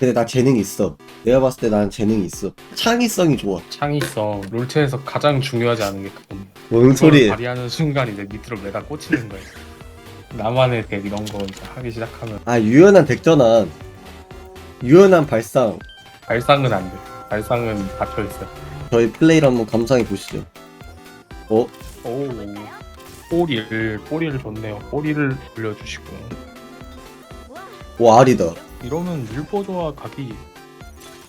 근데 나 재능 있어. 내가 봤을 때 난 재능이 있어. 창의성이 좋아. 창의성 롤체에서 가장 중요하지 않은 게 그겁니다. 뭔 그걸 소리에? 발휘하는 순간 이제 밑으로 매다 꽂히는 거예요. 나만의 덱 이런 거 이제 하기 시작하면 아 유연한 덱전환. 유연한 발상. 발상은 안 돼. 발상은 닫혀 있어. 저희 플레이를 한번 감상해 보시죠. 어? 오 꼬리를 꼬리를 줬네요. 꼬리를 올려주시고요. 오 알이다. 이러면 율보조와 각이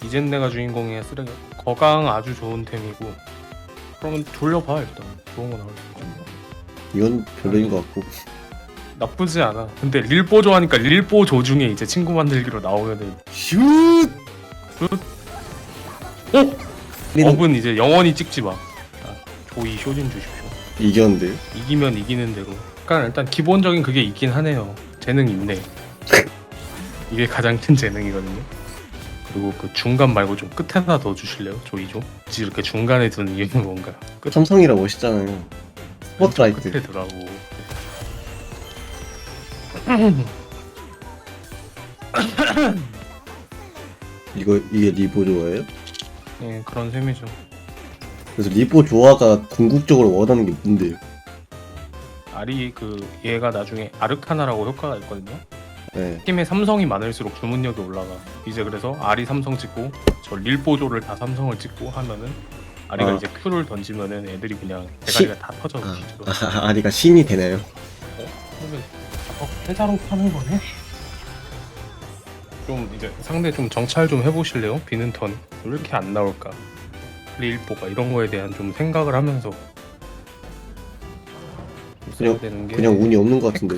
이젠 내가 주인공의 쓰레기 거강 아주 좋은 템이고 그러면 돌려봐 일단 좋은 거 나올 수 있어. 이건 별로인 것 같고. 나쁘지 않아. 근데 릴보조 하니까 릴보조 중에 이제 친구 만들기로 나오면은 슛! 어? 우리는 업은 이제 영원히 찍지 마. 아, 조이 쇼진 주십시오. 이겼는데. 이기면 이기는 대로. 그러니까 일단 기본적인 그게 있긴 하네요. 재능 있네. 이게 가장 큰 재능이거든요. 그리고 그 중간 말고 좀 끝에다 넣어 주실래요? 조이 좀. 굳이 이렇게 중간에 두는 이유는 뭔가요? 끝 삼성이라 멋있잖아요. 스포트라이트. 끝에 두라고. 이거 이게 리보 조화예요? 예, 그런 셈이죠. 그래서 리보 조화가 궁극적으로 원하는 게 뭔데요? 알이 그 얘가 나중에 아르카나라고 효과가 있거든요. 네. 팀에 삼성이 많을수록 주문력이 올라가. 이제 그래서 알이 삼성 찍고 저 릴보조를 다 삼성을 찍고 하면은 아리가 아. 이제 큐를 던지면은 애들이 그냥 시- 대가리가 다 터져 아, 뒤집어. 아, 아리가 신이 되나요? 그러면 어, 회자로 파는 거네. 좀 이제 상대 좀 정찰 좀 해보실래요? 비는 턴. 왜 이렇게 안 나올까? 릴보가 이런 거에 대한 좀 생각을 하면서 그냥- 되는 게 그냥 운이 없는 것 같은데.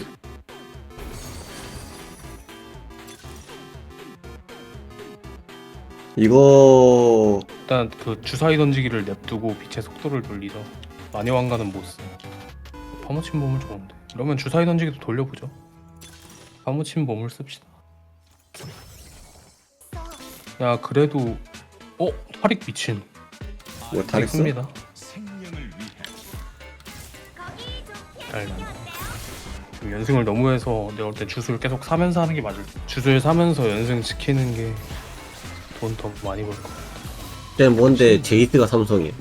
이거 일단 그 주사위 던지기를 냅두고 빛의 속도를 돌리죠. 마녀 왕가는 못 써. 파무친 몸을 좋은데. 이러면 주사위 던지기도 돌려보죠. 파무친 몸을 씁시다. 야 그래도 어 타릭 미친. 뭐다 했어? 씁니다. 잘 난다. 지금 연승을 너무 해서 내가 볼때 주술 계속 사면서 하는 게 맞을 듯. 주술 사면서 연승 지키는 게 돈 더 많이 벌 거. 쟤는 뭔데 제이스가 삼성이야.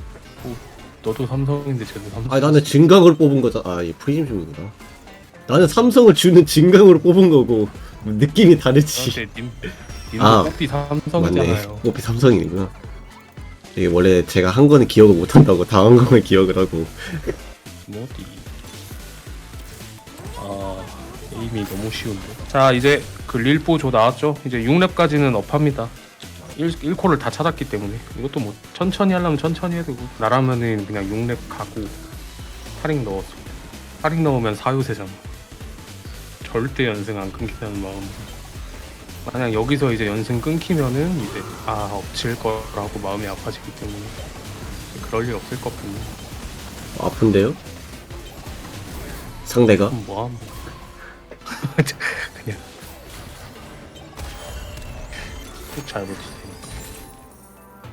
너도 삼성인데 쟤도 삼성. 아 나는 증강을 뽑은 거잖아. 아 이게 프리즘이구나. 나는 삼성을 주는 증강으로 뽑은 거고 느낌이 다르지. 저한테 님, 님도 아, 뽑기 맞네. 삼성이잖아요. 높이 삼성이구나. 이게 원래 제가 한 거는 기억을 못 한다고 당한 거는 기억을 하고. 뭐디? 아 게임이 너무 쉬운데. 자 이제 그 릴보 조 나왔죠? 이제 6렙까지는 업합니다. 1, 1코를 다 찾았기 때문에 이것도 뭐 천천히 하려면 천천히 해도 되고 나라면은 그냥 6렙 가고 파링 넣었어. 파링 넣으면 사요세잖아. 절대 연승 안 끊기다는 마음. 만약 여기서 이제 연승 끊기면은 이제 아 엎칠 거라고 마음이 아파지기 때문에 그럴 일 없을 것 같네. 아픈데요? 상대가? 그럼 뭐함 그냥 잘 버티세요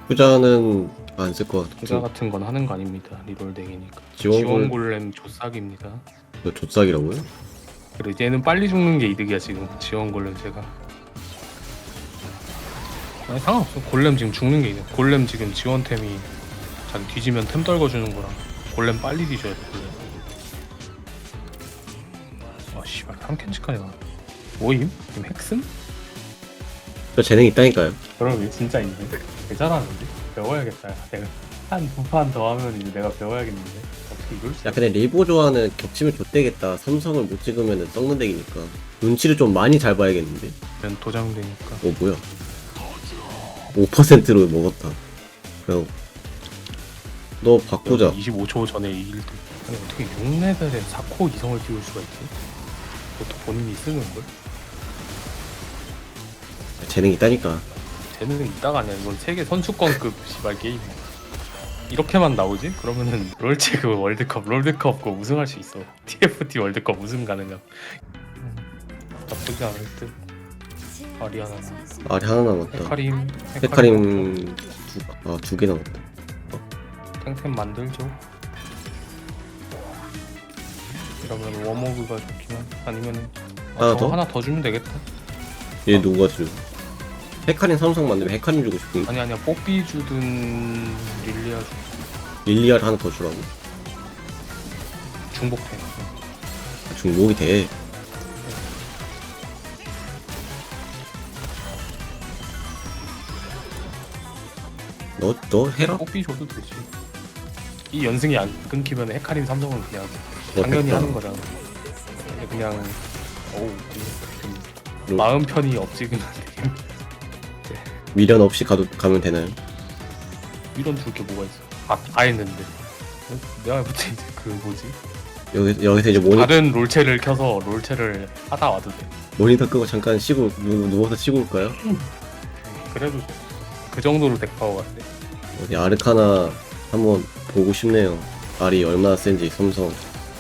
후자는 안 쓸 것 같고. 같은 건 하는 거 아닙니다 리롤 덱이니까 지원골- 지원 골렘 조싹입니다 이거 조싹이라고요? 그리고 얘는 빨리 죽는 게 이득이야 지금 지원 골렘 제가 아니 상관없어 골렘 지금 죽는 게 이득 골렘 지금 지원템이 자기 뒤지면 템 떨궈주는 거라 골렘 빨리 뒤져야 돼 골렘 아 씨발 3캔치까지 나와 뭐임? 지금 핵슴? 저 재능 있다니까요. 그럼 진짜 있네. 개 잘하는데? 배워야겠다. 내가 한 두 판 더 하면 이제 내가 배워야겠는데. 어떻게 이럴 수 야 근데 리보 조화는 겹치면 좆되겠다. 삼성을 못 찍으면 썩는 덱이니까. 눈치를 좀 많이 잘 봐야겠는데. 있으면 도장되니까. 어 뭐야? 5%로 먹었다. 그럼 너 바꾸자. 25초 전에 이길 때. 아니 어떻게 6레벨에 4코 이성을 띄울 수가 있지? 그것도 본인이 쓰는 걸? 재능 있다니까. 쟤는 이따가 아니야. 이건 세계 선수권급 시발 게임이야. 이렇게만 나오지? 그러면은 롤체 그 월드컵, 롤드컵 그 우승할 수 있어. TFT 월드컵 우승 가능함. 음, 나쁘지 않을 듯. 아리아나. 하나 남았다. 헤카림 헤카림 두, 아, 두 개 남았다. 탱템 만들죠 이러면 워머그가 좋지만 아니면은 아, 하나 저거 더? 하나 더 주면 되겠다 얘 누가 주? 헤카린 삼성 만들면 헤카린 주고 싶은데 아니 아니야. 뽀삐 주든 릴리아 주 릴리아를 하나 더 주라고? 중복해. 중복이 돼. 너, 너 해라? 뽀삐 줘도 되지. 이 연승이 안 끊기면 헤카림 삼성은 그냥 너 당연히 됐다. 하는 거잖아 그냥 어우 좀 로- 마음 편히 없지근한데 미련 없이 가도, 가면 되나요? 이런 줄게 뭐가 있어 아, 다 했는데 어? 내가 붙인 이제 그 뭐지 여기, 여기서 이제 모니, 다른 롤체를 켜서 롤체를 하다 와도 돼 모니터 끄고 잠깐 쉬고 누, 누워서 쉬고 올까요? 그래도 그 정도로 덱파워가 돼 어디 아르카나 한번 보고 싶네요 알이 얼마나 센지 삼성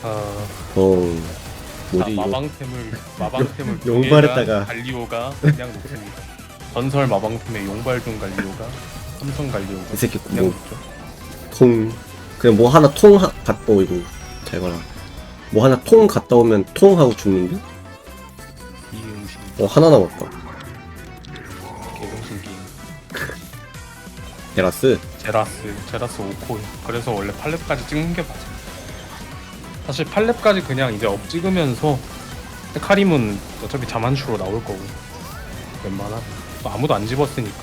아, 덩 아, 뭐지 이거 마방템을 마방템을 용- 두 개가 용발했다가. 갈리오가 그냥 놓습니다. 전설 마방템의 용발중 갈리오가 삼성 갈리오가 이 새끼 그냥 뭐. 통 그냥 뭐 하나 통 하, 갔다 오고 잘 봐라 뭐 하나 통 갔다 오면 통 하고 죽는데? 이응신 어 하나 남았다 개병신 게임. 데라스 제라스 제라스 5코인. 그래서 원래 8렙까지 찍는 게 맞아. 사실 8렙까지 그냥 이제 업 찍으면서 카림은 어차피 자만추로 나올 거고 웬만하면 또 아무도 안 집었으니까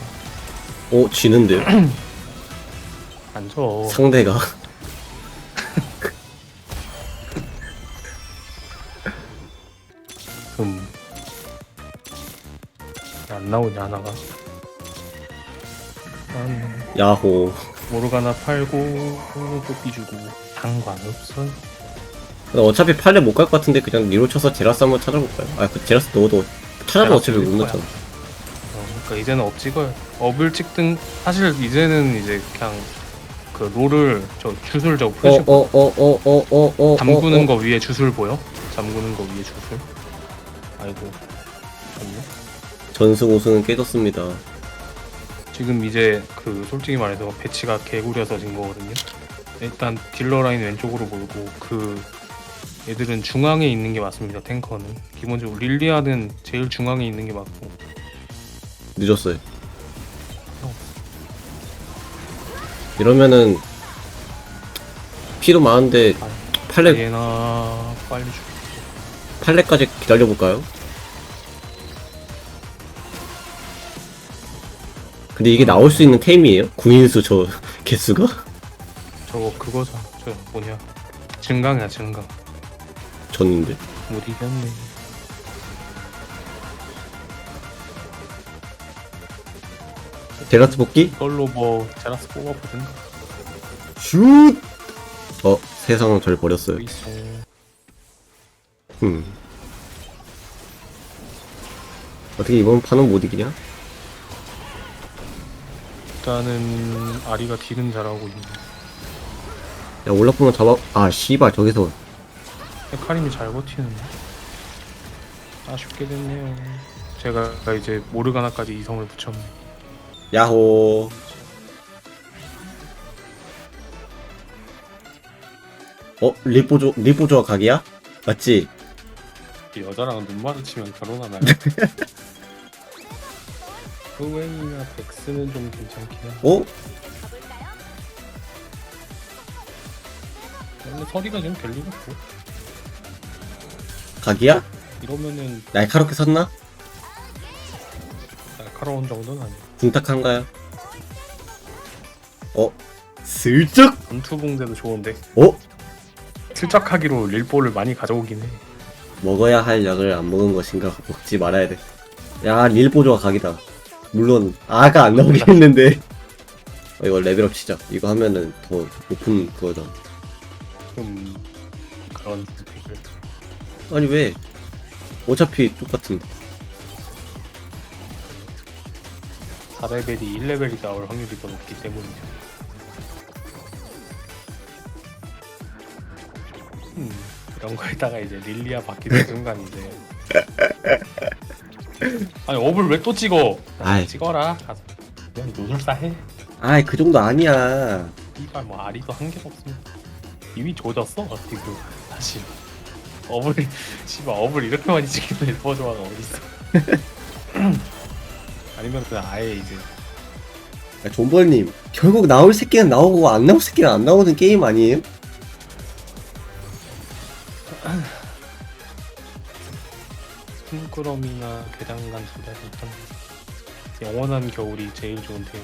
어 지는데요? 안 져. 상대가 음. 안 나오냐 하나가 난 야호 모르가나 팔고 뽑기 주고 상관없어 근데 어차피 팔레 못 갈 것 같은데 그냥 리로 쳐서 제라스 한번 찾아볼까요? 아 그 제라스 넣어도 찾아도 제라스 어차피 못 넣을 넣잖아 어, 그러니까 이제는 업 찍어요 업을 찍든 사실 이제는 이제 그냥 그 롤을 저 주술 저 표시 어, 어 어 어 어 어 어 어 잠그는 거 위에 주술 보여? 잠그는 거 위에 주술 아이고 잠네 전승 우승은 깨졌습니다 지금 이제 그 솔직히 말해서 배치가 개구려서 진 거거든요. 일단 딜러 라인 왼쪽으로 몰고 그 얘들은 중앙에 있는 게 맞습니다. 탱커는 기본적으로 릴리아는 제일 중앙에 있는 게 맞고 늦었어요 어. 이러면은 피도 많은데 아, 팔레 얘나 빨리 죽. 팔레까지 기다려볼까요? 근데 이게 나올 수 있는 템이에요? 구인수 저 개수가? 저거 그거죠. 저 뭐냐 증강이야 증강. 졌는데 못 이겼네. 데라트 복귀? 이걸로 뭐 제라스 뽑아보든 슛! 어 세상은 절 버렸어요 있어. 음. 어떻게 이번 판은 못 이기냐? 일단은 아리가 딜은 잘하고 있네. 야 올라프만 잡아 아 씨발 저기서 헤카림이 잘 버티는데 아쉽게 됐네요 제가 이제 모르가나까지 이성을 붙였네 야호 어? 리포조 리포조와 각이야? 맞지? 여자랑 눈 마주치면 결혼하나요? 흐웨이나 백스는 좀 괜찮긴 해 어? 근데 서리가 좀 별로 같고 각이야? 이러면은 날카롭게 섰나? 날카로운 정도는 아니야 궁탁한가요? 어? 슬쩍? 전투붕대도 좋은데 어? 슬쩍하기로 릴보를 많이 가져오긴 해 먹어야 할 약을 안 먹은 것인가 먹지 말아야 돼. 야 릴보조가 각이다. 물론 아가 안 나오긴 했는데 어, 이거 레벨업 치자. 이거 하면은 더 높은 그거다. 좀 그런 스펙을 아니 왜? 어차피 똑같은데. 4레벨이 1레벨이 나올 확률이 더 높기 때문이죠. 음, 이런 거에다가 이제 릴리아 바뀌는 순간 이제 아니 업을 왜 또 찍어? 아이. 찍어라. 가서 그냥 노술사 해. 아이 그 정도 아니야. 이발 뭐 아리도 한 개가 없습니다 이미 조졌어 지금 다시 업을 씨발 업을 이렇게 많이 찍히는 일퍼조화가 어딨어 아니면 그냥 아예 이제 야, 존벌님 결국 나올 새끼는 나오고 안 나올 새끼는 안 나오는 게임 아니에요? 숨구름이나 괴장간 두달 일단 영원한 겨울이 제일 좋은 템.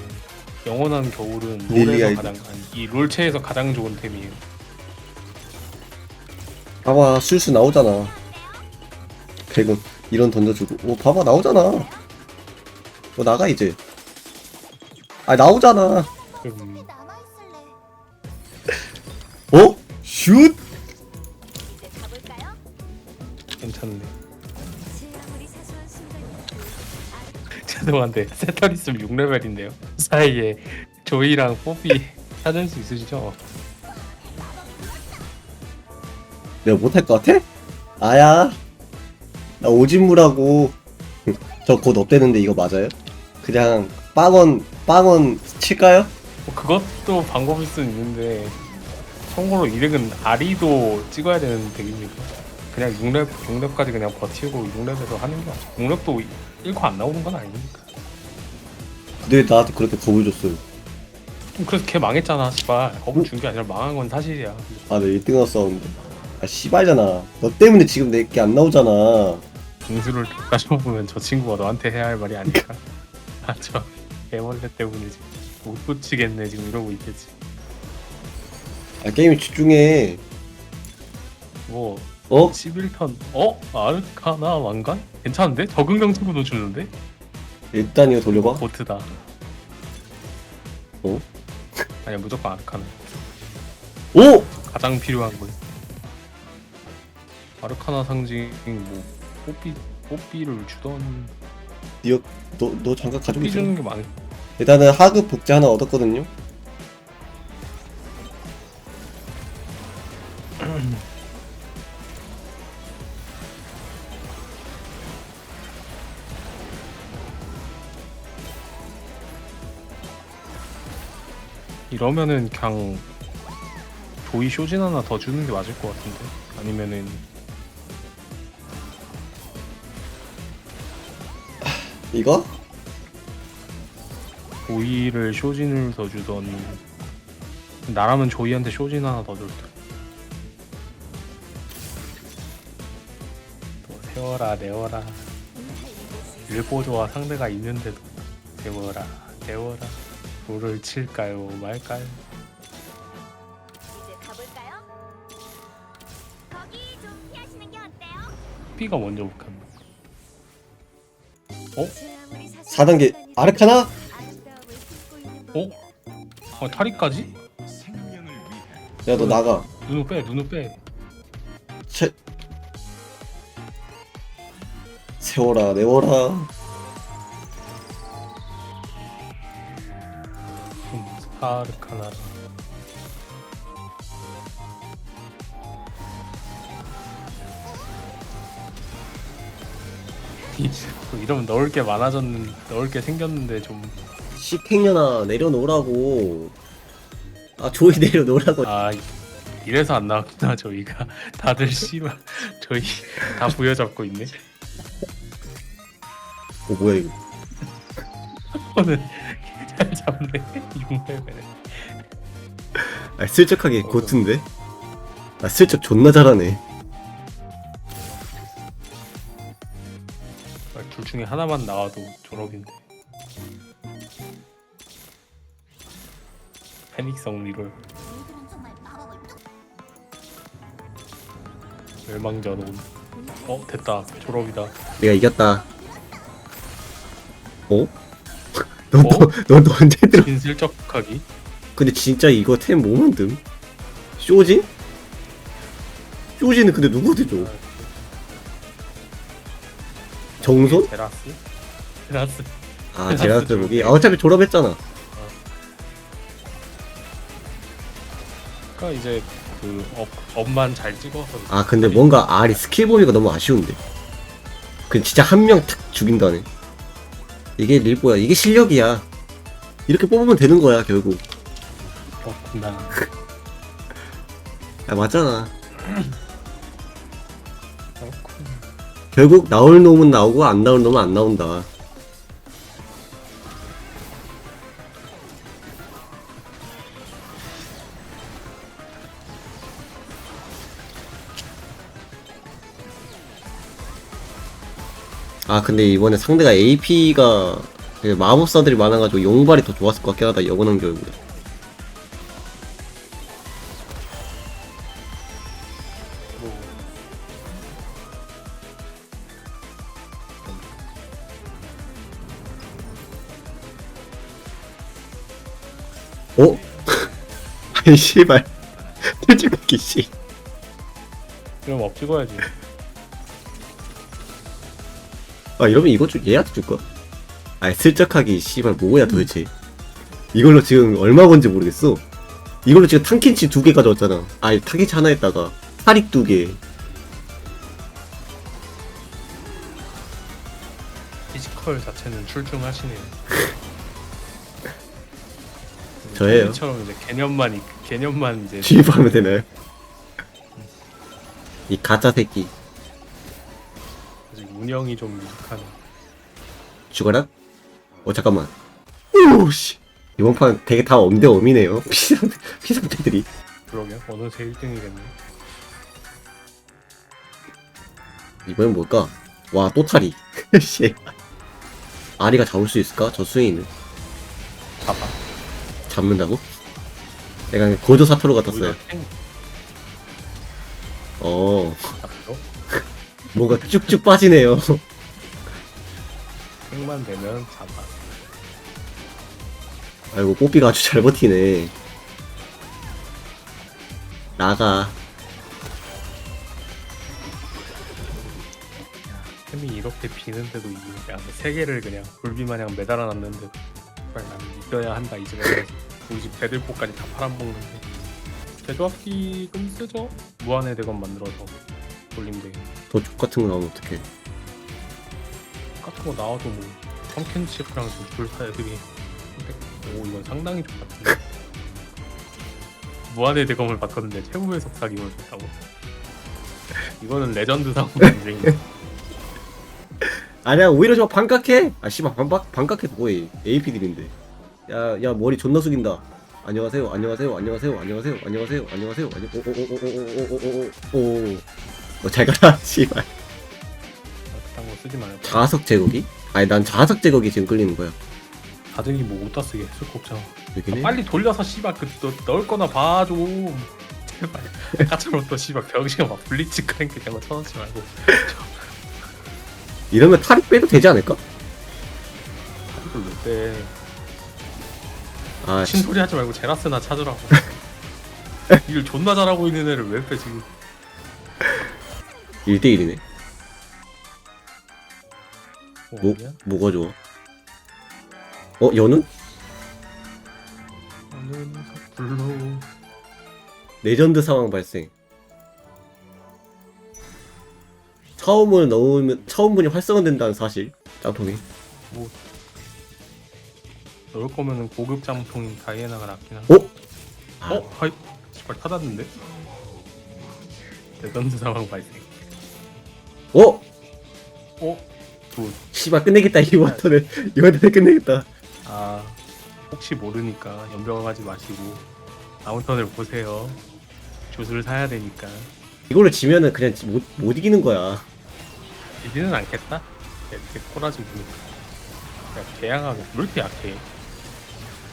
영원한 겨울은 롤에서 가장 아니, 이 롤체에서 가장 좋은 템이에요. 봐봐 술수 나오잖아 100원 이런 던져주고 오 봐봐 나오잖아 어 나가 이제 아 나오잖아 음, 어? 슛? 괜찮네. 죄송한데 세터 있으면 6레벨인데요. 사이에 조이랑 뽀삐 찾을 수 있으시죠? 내가 못할 것 같아? 아야 나 오진무라고 저 곧 업되는데 이거 맞아요? 그냥 빵원 빵원 칠까요? 뭐 그것도 방법일 수는 있는데 참고로 이덱은 아리도 찍어야 되는 덱입니다. 그냥 6렙, 6렙까지 그냥 버티고 6렙에서 하는 게 맞죠. 6렙도 1코 안 나오는 건 아니니까. 왜 나한테 그렇게 겁을 줬어요? 좀 그래서 걔 망했잖아, 씨발. 겁을 준 게 아니라 망한 건 사실이야. 아, 내 1등하고 싸웠는데. 아, 씨발잖아. 너 때문에 지금 내게 안 나오잖아. 공수를 따져보면 저 친구가 너한테 해야 할 말이 아닐까. 아, 저 개벌레 때문에 지금 못 고치겠네 지금 이러고 있겠지. 아, 게임에 집중해. 뭐 어? 11턴 어? 아르카나 왕관? 괜찮은데? 적응형 친구도 주는데? 일단 이거 돌려봐. 보트다 어? 아니야 무조건 아르카나 오! 가장 필요한 건 아르카나 상징 뭐 뽀삐 뽀삐를 주던 너, 너, 너 장갑 가지고 있어. 주는 게 많. 일단은 하급 복제 하나 얻었거든요. 이러면은 그냥 조이 쇼진 하나 더 주는 게 맞을 것 같은데 아니면은 이거? 조이를 쇼진을 더 주던 나라면 조이한테 쇼진 하나 더줄 듯. 또 세워라 내워라 일보조와 상대가 있는데도 세워라 내워라 불을 칠까요 말까요 이제 가볼까요? 거기 좀 피하시는 게 어때요? B가 먼저 볼까 어? 4단계 아르카나? 어? 어 타리까지? 야, 너 나가. 눈을 빼 눈을 빼 채... 세워라, 내워라. 좀 사르카나 이러면 넣을 게 많아졌는 넣을 게 생겼는데 좀 식행년아, 내려놓으라고. 아, 조이 내려놓으라고. 아 이래서 안 나왔구나 저희가 다들 씨발 저희 다 부여잡고 있네 어, 뭐야, 이거. 오늘 잘 잡네 6레벨에 아, 슬쩍하게 고트인데? 아, 슬쩍 존나 잘하네. 중에 하나만 나와도 졸업인데 패닉성 리롤 멸망전 온. 어 됐다 졸업이다 내가 이겼다. 어? 너, 어? 너, 너, 너 언제 들어? 진슬쩍하기 근데 진짜 이거 템 뭐 만듦? 쇼진? 쇼진은 근데 누구한테 줘? 정손? 테라스. 테라스. 아 제라스 무기? 아 어차피 졸업했잖아. 그러니까 이제 그 업, 업만 잘 찍어서. 아 근데 뭔가 알이 스킬 보니까 너무 아쉬운데. 그 진짜 한 명 탁 죽인다네. 이게 릴보야. 이게 실력이야. 이렇게 뽑으면 되는 거야 결국. 그렇구나. 야 맞잖아 결국 나올 놈은 나오고 안 나올 놈은 안 나온다 아 근데 이번에 상대가 AP가 그 마법사들이 많아가지고 용발이 더 좋았을 것 같긴 하다 여고남교입니다. 어? 아니 씨발 솔직하게 씨 그럼 업 찍어야지. 아 이러면 이거 줄 얘한테 줄까? 아니 슬쩍하기 씨발 뭐야 도대체 이걸로 지금 얼마 건지 모르겠어 이걸로 지금 탕켄치 두 개 가져왔잖아 아니 탕켄치 하나 했다가 사릭 두개 피지컬 자체는 출중하시네요. 저예요. 처럼 이제 개념만 이- 개념만 이제 주입하면 되나요? 이 가짜 새끼 아직 운영이 좀 미숙하네. 죽어라? 어 잠깐만 오씨 이번 판 되게 다 엄대 엄이네요 피상, 피상태들이 그러게 어느새 1등이겠네. 이번엔 뭘까? 와또 탈이 씨 아리가 잡을 수 있을까? 저 스윙은 봐봐. 잡는다고? 내가 그냥 고조 사토로 같았어요 어. 뭔가 쭉쭉 빠지네요 탱만 되면 잡아. 아이고 뽀삐가 아주 잘 버티네 나가 템이 이렇게 비는데도 이게 그냥 세 개를 그냥 굴비 마냥 매달아 놨는데 정말 나 는 이겨야 한다 이제 우리 집 배들포까지 다 팔아먹는데. 제조합기 좀 쓰죠? 무한의 대검 만들어서 돌림대. 더 족같은 거 나오면 어떡해? 같은 거 나와도 뭐 펌킨칩이랑 줄사 애들이. 근데 오 이건 상당히 좋같은데. 무한의 대검을 바꿨는데 최후의 속삭임을 줬다고? 이거는 레전드 상품 인증이 아니야 오히려 저 반각해? 아 씨발 반박 반각해 뭐해? AP들인데 야 야 머리 존나 숙인다. 안녕하세요 안녕하세요 안녕하세요 안녕하세요 안녕하세요 안녕하세요 안녕 오오오오오오오오오오 어잘 가라 씨발. 그딴 거 쓰지 말고. 자석 제거기? 아니 난 자석 제거기 지금 끌리는 거야. 다들이 뭐 어디다 쓰게? 쓸 거 없잖아 여기네. 빨리 돌려서 씨발 그 너, 넣을 거나 봐줘 제발. 아까처럼 또 씨발 병신가 막 블리츠 크랭크 이런 거 쳐놓지 말고. 이러면 탈이 빼도 되지 않을까? 이걸 왜 빼? 아 씨, 신소리 하지 말고 제라스나 찾으라고 일 존나 잘하고 있는 애를 왜 빼 지금 1대1이네 뭐, 뭐 어디야? 뭐가 좋아 어 연은 오늘은 레전드 상황 발생. 처음을 넣으면 처음 분이 활성화된다는 사실. 짱통이. 넣을 거면은 고급 장통인 다이애나가 낫긴 한데 어? 아, 어? 하이 씨발 타닿는데? 레전드 상황 발생 어? 어? 굿 씨발 끝내겠다 이번 턴에 이번 턴에 끝내겠다. 아 혹시 모르니까 연병하지 마시고 다음 턴을 보세요. 슛을 사야 되니까 이걸로 지면은 그냥 못, 못 이기는 거야. 이지는 않겠다. 이렇게 꼬라지 보니까 야 개양하고 왜 이렇게 약해?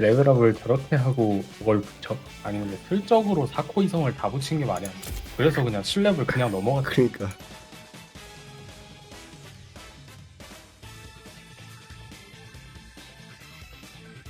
레벨업을 저렇게 하고 그걸 붙여? 아니 근데 슬적으로 사코 이성을 다 붙인 게 말이 안 돼. 그래서 그냥 7렙을 그냥 넘어갔지. 그러니까